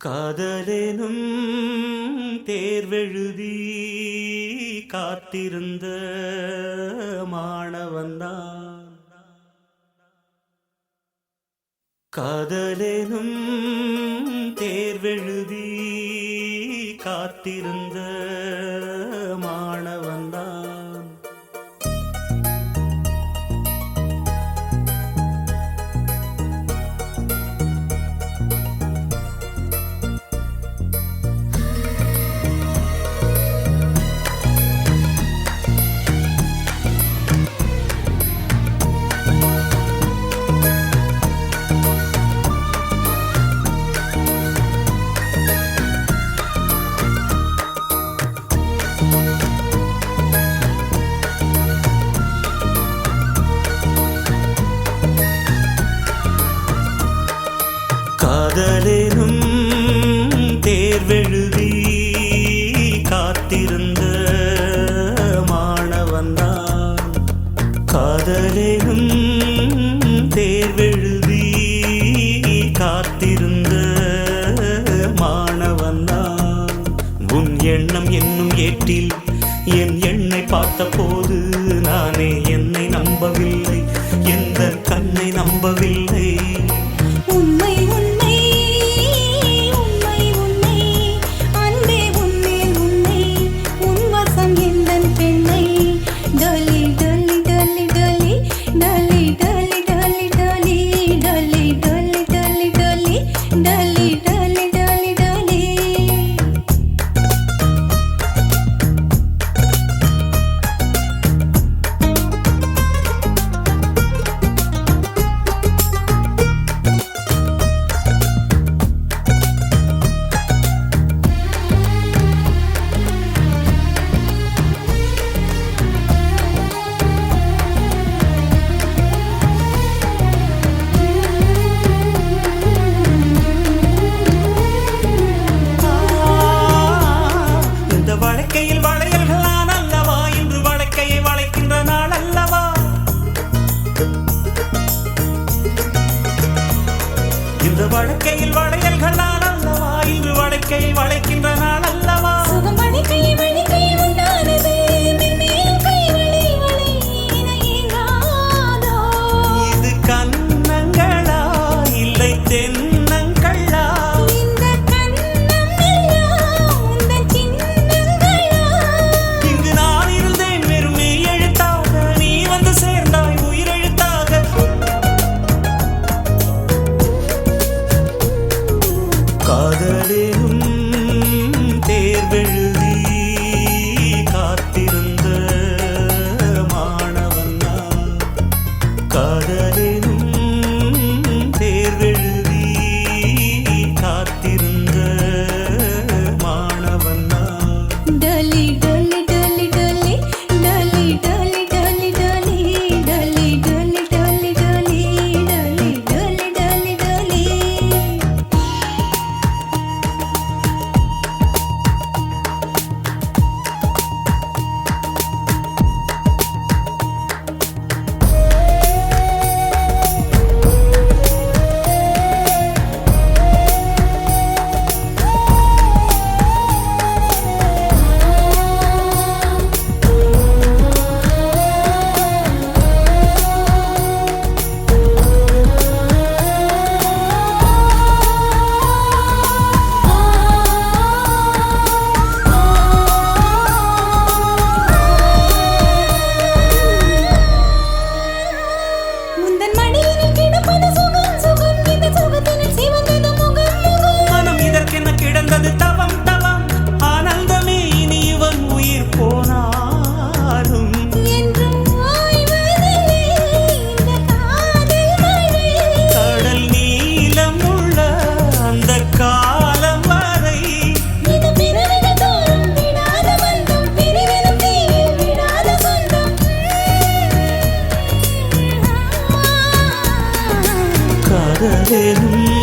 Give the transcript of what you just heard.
காதலெனும் தேர்வெழுதி காத்திருந்த மாணவன்தான் காதலெனும் தேர்வெழுதி காத்திருந்த காதலையும் தேர்வெழுதி காத்திருந்த மாணவன்தான் உன் எண்ணம் என்னும் ஏற்றில் என் எண்ணை பார்த்தபோது நானே என்னை நம்பவில்லை எந்த கண்ணை நம்பவில்லை. இந்த வழக்கையில் வளையல்கள் நான் அல்லவா இன்று வழக்கை வளைக்கின்றன. れる കാതലേനും